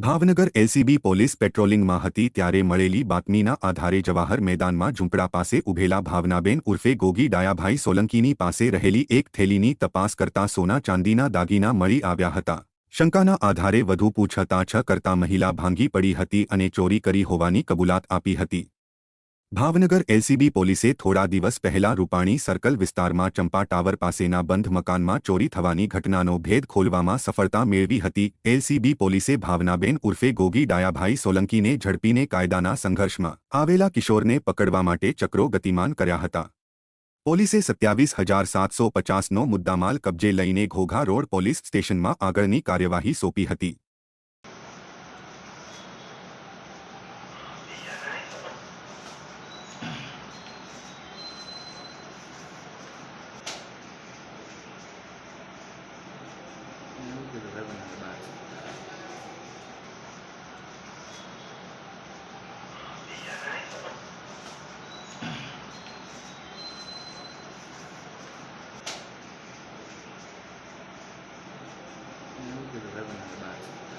Bhavnagar LCB police પેટ્રોલિંગમાં હતી ત્યારે મળેલી બાતમીના આધારે જવાહર મેદાનમાં ઝૂંપડા પાસે ઉભેલા ભાવનાબેન ઉર્ફે ગોગી ડાયાભાઈ સોલંકીની પાસે રહેલી એક થેલીની તપાસ કરતા સોના ચાંદીના દાગીના મળી આવ્યા હતા. શંકાના આધારે વધુ પૂછતાછ કરતા મહિલા ભાંગી પડી હતી અને ચોરી કરી હોવાની કબૂલાત આપી હતી. ભાવનગર એલસીબી પોલીસે થોડા દિવસ પહેલા રૂપાણી સર્કલ વિસ્તારમાં ચંપા ટાવર પાસેના બંધ મકાનમાં ચોરી થવાની ઘટનાનો ભેદ ખોલવામાં સફળતા મેળવી હતી. એલસીબી પોલીસે ભાવનાબેન ઉર્ફે ગોગી ડાયાભાઈ સોલંકીને ઝડપીને કાયદાના સંઘર્ષમાં આવેલા કિશોરને પકડવા માટે ચક્રો ગતિમાન કર્યા હતા. પોલીસે સત્યાવીસ હજાર સાતસો પચાસનો મુદ્દામાલ કબજે લઈને ઘોઘા રોડ પોલીસ સ્ટેશનમાં આગળની કાર્યવાહી સોંપી હતી. to the heavens and earth.